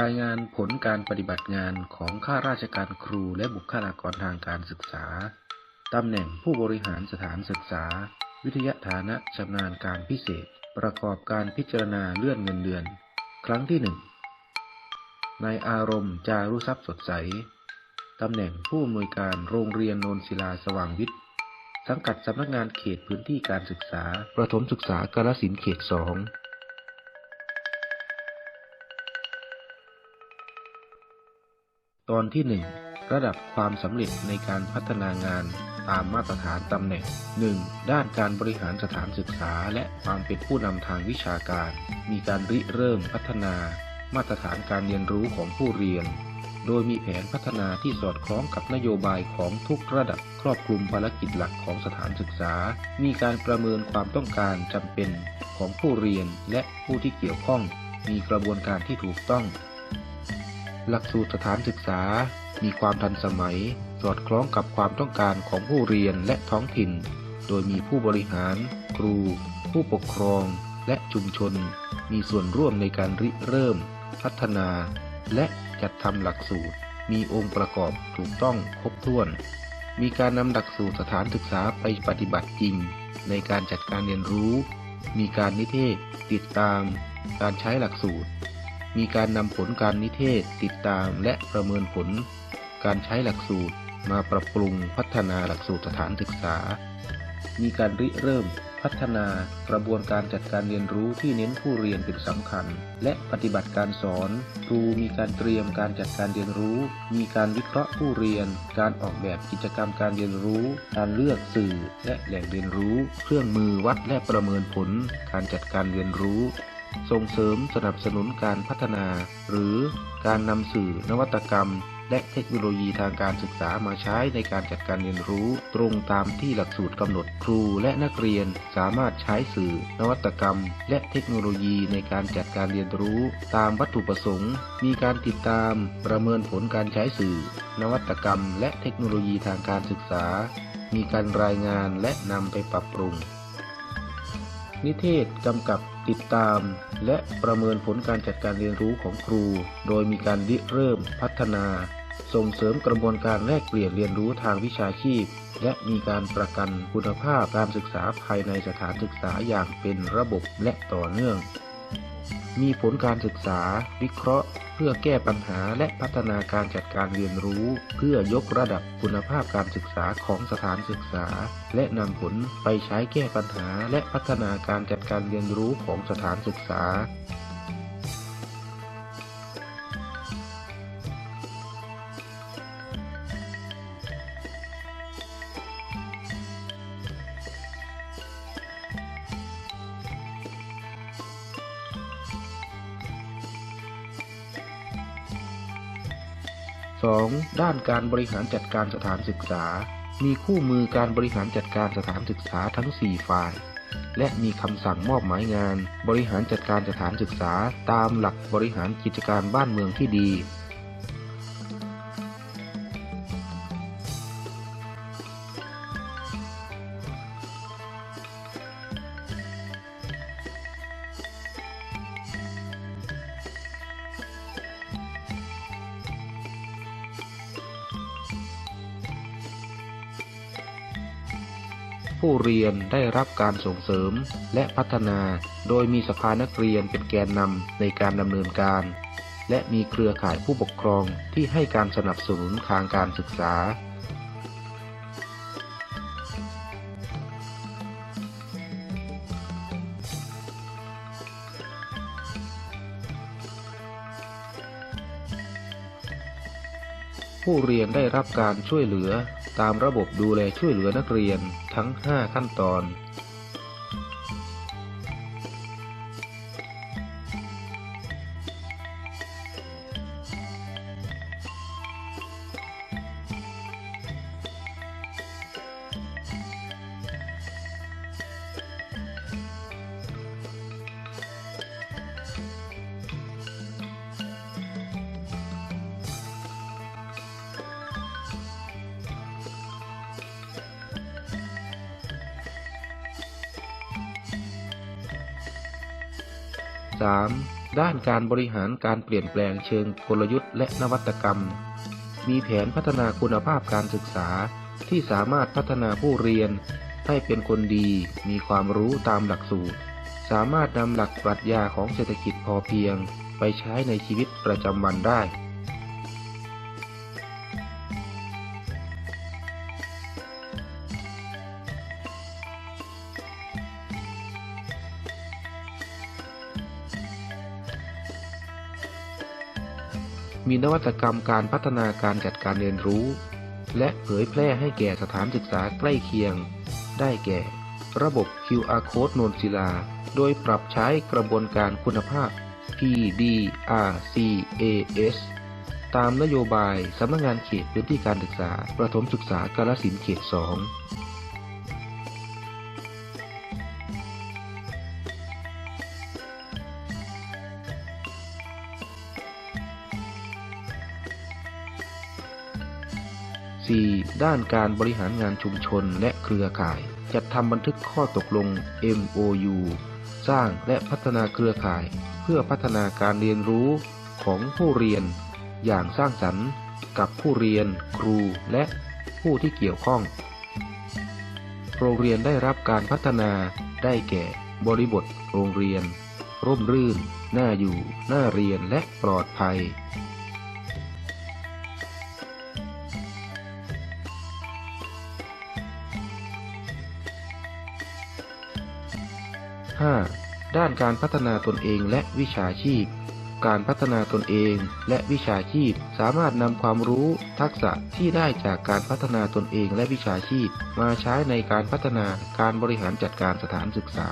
รายงานผลการปฏิบัติงานของข้าราชการครูและบุคลากรทางการศึกษา ตำแหน่งผู้บริหารสถานศึกษา วิทยาฐานะชำนาญการพิเศษ ประกอบการพิจารณาเลื่อนเงินเดือน ครั้งที่หนึ่งนายอารมณ์จารุทรัพย์สดใส ตำแหน่งผู้อำนวยการโรงเรียนโนนศิลาสว่างวิทย์ สังกัดสำนักงานเขตพื้นที่การศึกษา ประถมศึกษากาลสินเขตสอง ตอนที่หนึ่งระดับความสำเร็จในการพัฒนางานตามมาตรฐานตำแหน่ง 1. ด้านการบริหารสถานศึกษา และความเป็นผู้นำทางวิชาการ มีการริเริ่มพัฒนา มาตรฐานการเรียนรู้ของผู้เรียน โดยมีแผนพัฒนาที่สอดคล้องกับนโยบายของทุกระดับครอบคลุมภารกิจหลักของสถานศึกษา มีการประเมินความต้องการจำเป็นของผู้เรียนและผู้ที่เกี่ยวข้อง มีกระบวนการที่ถูกต้อง หลักสูตรสถานศึกษา มีความทันสมัย สอดคล้องกับความต้องการของผู้เรียนและท้องถิ่น โดยมีผู้บริหาร ครู ผู้ปกครอง และชุมชน มีส่วนร่วมในการริเริ่ม พัฒนา และจัดทำหลักสูตร มีองค์ประกอบถูกต้องครบถ้วน มีการนำหลักสูตรสถานศึกษาไปปฏิบัติจริง ในการจัดการเรียนรู้ มีการนิเทศ ติดตาม การใช้หลักสูตร มีการนำผลการนิเทศติดตามและประเมินผล การใช้หลักสูตรมาปรับปรุงพัฒนาหลักสูตรสถานศึกษา มีการริเริ่มพัฒนากระบวนการจัดการเรียนรู้ที่เน้นผู้เรียนเป็นสำคัญ และปฏิบัติการสอน ครูมีการเตรียมการจัดการเรียนรู้ มีการวิเคราะห์ผู้เรียน การออกแบบกิจกรรมการเรียนรู้ การเลือกสื่อและแหล่งเรียนรู้ เครื่องมือวัดและประเมินผล การจัดการเรียนรู้ ส่งเสริมสนับสนุนการพัฒนา หรือการนำสื่อนวัตกรรม และเทคโนโลยีทางการศึกษามาใช้ในการจัดการเรียนรู้ ตรงตามที่หลักสูตรกำหนดครูและนักเรียนสามารถใช้สื่อ นวัตกรรม และเทคโนโลยีในการจัดการเรียนรู้ ตามวัตถุประสงค์ มีการติดตาม ประเมินผลการใช้สื่อ นวัตกรรม และเทคโนโลยีทางการศึกษา มีการรายงานและนำไปปรับปรุงนิเทศกำกับ ติดตาม และประเมินผลการจัดการเรียนรู้ของครู โดยมีการริเริ่มพัฒนา ส่งเสริมกระบวนการแลกเปลี่ยนเรียนรู้ทางวิชาชีพ และมีการประกันคุณภาพการศึกษาภายในสถานศึกษาอย่างเป็นระบบและต่อเนื่อง มีผลการศึกษา วิเคราะห์ พื่อแก้ปัญหาและพัฒนาการจัดการเรียนรู้ เพื่อยกระดับคุณภาพการศึกษาของสถานศึกษา และนำผลไปใช้แก้ปัญหาและพัฒนาการจัดการเรียนรู้ของสถานศึกษา 2. ด้านการบริหารจัดการสถานศึกษา มีคู่มือการบริหารจัดการสถานศึกษาทั้ง 4 ฝ่าย และมีคำสั่งมอบหมายงาน บริหารจัดการสถานศึกษาตามหลักบริหารกิจการบ้านเมืองที่ดี ผู้เรียนได้รับการส่งเสริมและพัฒนา โดยมีสภานักเรียนเป็นแกนนำในการดำเนินการ และมีเครือข่ายผู้ปกครองที่ให้การสนับสนุนทางการศึกษา ผู้เรียนได้รับการช่วยเหลือ ตามระบบดูแลช่วยเหลือนักเรียนทั้ง 5 ขั้นตอน 3. ด้านการบริหารการเปลี่ยนแปลงเชิงกลยุทธ์และนวัตกรรม มีแผนพัฒนาคุณภาพการศึกษาที่สามารถพัฒนาผู้เรียน ให้เป็นคนดี มีความรู้ตามหลักสูตร สามารถนำหลักปรัชญาของเศรษฐกิจพอเพียง ไปใช้ในชีวิตประจำวันได้ มีนวัตกรรมการพัฒนาการจัดการเรียนรู้ และเผยแพร่ให้แก่สถานศึกษาใกล้เคียง ได้แก่ ระบบ QR Code นนศิลา โดยปรับใช้กระบวนการคุณภาพ PDRCAS ตามนโยบายสำนักงานเขตพื้นที่การศึกษา ประถมศึกษากาลสินเขต 2 ด้านการบริหารงานชุมชนและเครือข่าย จัดทำบันทึกข้อตกลง MOU สร้างและพัฒนาเครือข่าย เพื่อพัฒนาการเรียนรู้ของผู้เรียน อย่างสร้างสรรค์ กับผู้เรียน ครูและผู้ที่เกี่ยวข้อง โรงเรียนได้รับการพัฒนาได้แก่ บริบท โรงเรียน ร่มรื่น น่าอยู่ น่าเรียนและปลอดภัย 5. ด้านการพัฒนาตนเองและวิชาชีพ การพัฒนาตนเองและวิชาชีพ สามารถนำความรู้ทักษะที่ได้จากการพัฒนาตนเองและวิชาชีพ มาใช้ในการพัฒนาการบริหารจัดการสถานศึกษา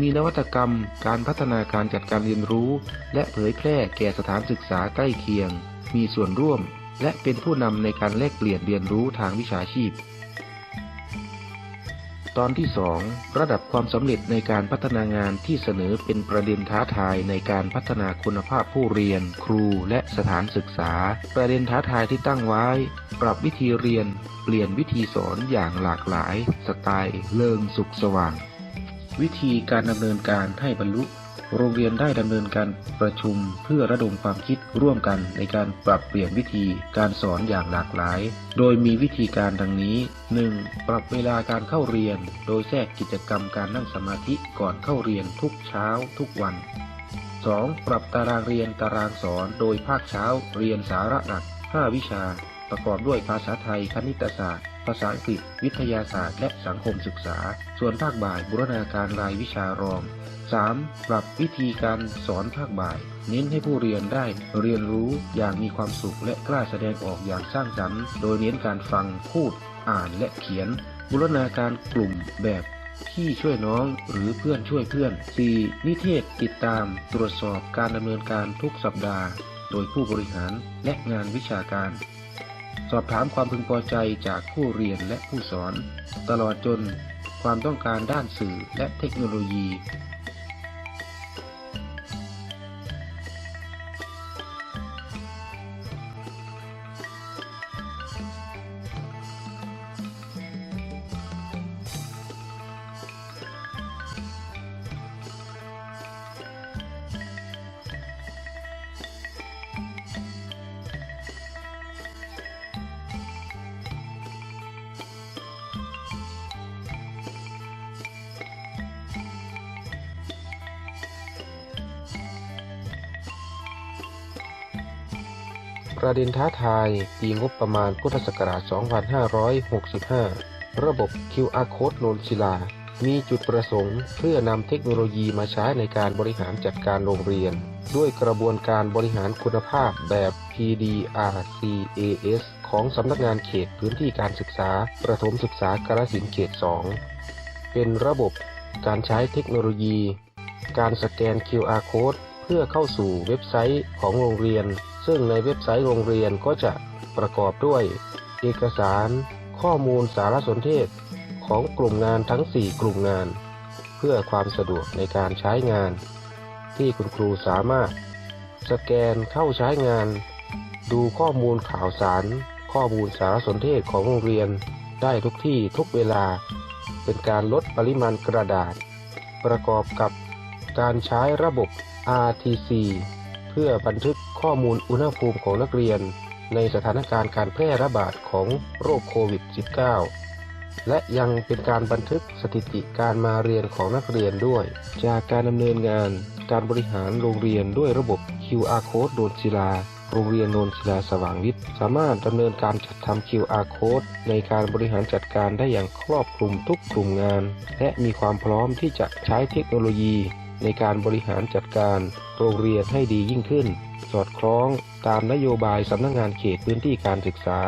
มีนวัตกรรม การพัฒนาการจัดการเรียนรู้ และเผยแพร่แก่สถานศึกษาใกล้เคียง มีส่วนร่วม และเป็นผู้นำในการแลกเปลี่ยนเรียนรู้ทางวิชาชีพ ตอนที่ 2 ระดับความสำเร็จในการพัฒนางานที่เสนอเป็นประเด็นท้าทายในการพัฒนาคุณภาพผู้เรียน ครูและสถานศึกษา ประเด็นท้าทายที่ตั้งไว้ ปรับวิธีเรียน เปลี่ยนวิธีสอนอย่างหลากหลาย สไตล์ เลิงสุขสว่าง วิธีการดำเนินการให้บรรลุ โรงเรียนได้ดำเนินการประชุมเพื่อระดมความคิดร่วมกันในการปรับเปลี่ยนวิธีการสอนอย่างหลากหลาย โดยมีวิธีการดังนี้ 1. ปรับเวลาการเข้าเรียน โดยแทรกกิจกรรมการนั่งสมาธิก่อนเข้าเรียนทุกเช้าทุกวัน 2. ปรับตารางเรียนตารางสอนโดยภาคเช้าเรียนสาระหลัก 5 วิชา ประกอบด้วยภาษาไทยคณิตศาสตร์าษาอังกฤษ วิทยาศาสตร์ และสังคมศึกษา ส่วนภาคบ่ายบูรณาการรายวิชารอง 3. ปรับวิธีการสอนภาคบ่าย เน้นให้ผู้เรียนได้เรียนรู้อย่างมีความสุขและกล้าแสดงออกอย่างสร้างสรรค์ โดยเน้นการฟัง พูด อ่านและเขียน บูรณาการกลุ่มแบบพี่ช่วยน้องหรือเพื่อนช่วยเพื่อน 4. นิเทศติดตาม ตรวจสอบการดำเนินการทุกสัปดาห์ โดยผู้บริหารและงานวิชาการ สอบถามความพึงพอใจจากผู้เรียนและผู้สอน ตลอดจนความต้องการด้านสื่อและเทคโนโลยี ประเด็นท้าทายปีงบประมาณพุทธศักราช 2565 ระบบ QR Code โนนศิลา มีจุดประสงค์เพื่อนำเทคโนโลยีมาใช้ในการบริหารจัดการโรงเรียน ด้วยกระบวนการบริหารคุณภาพแบบ PDRCAS ของสำนักงานเขตพื้นที่การศึกษา ประถมศึกษากาฬสินธุ์เขต 2 เป็นระบบการใช้เทคโนโลยี การสแกน QR Code เพื่อเข้าสู่เว็บไซต์ของโรงเรียน ซึ่งในเว็บไซต์โรงเรียนก็จะประกอบด้วย เอกสาร ข้อมูลสารสนเทศ ของกลุ่มงานทั้ง 4 กลุ่มงาน เพื่อความสะดวกในการใช้งาน ที่คุณครูสามารถ สแกนเข้าใช้งาน ดูข้อมูลข่าวสาร ข้อมูลสารสนเทศของโรงเรียนได้ทุกที่ทุกเวลา เป็นการลดปริมาณกระดาษ ประกอบกับการใช้ระบบ RTC เพื่อบันทึกข้อมูลอุณหภูมิของนักเรียน ในสถานการณ์การแพร่ระบาดของโรคโควิด -19 และยังเป็นการบันทึกสถิติการมาเรียนของนักเรียนด้วย จากการดำเนินงานการบริหารโรงเรียนด้วยระบบ QR Code โดนศิลาโรงเรียนโนนศิลาสว่างวิทย์สามารถดำเนินการจัดทำ QR Code ในการบริหารจัดการได้อย่างครอบคลุมทุกกลุ่มงาน และมีความพร้อมที่จะใช้เทคโนโลยี ในการบริหารจัดการโรงเรียนให้ดียิ่งขึ้น สอดคล้องตามนโยบายสำนักงงานเขตพื้นที่การศึกษา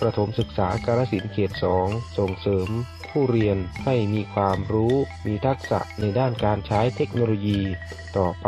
ประถมศึกษากาฬสินธุ์เขต 2 ส่งเสริม ผู้เรียนให้มีความรู้ มีทักษะในด้านการใช้เทคโนโลยี ต่อไป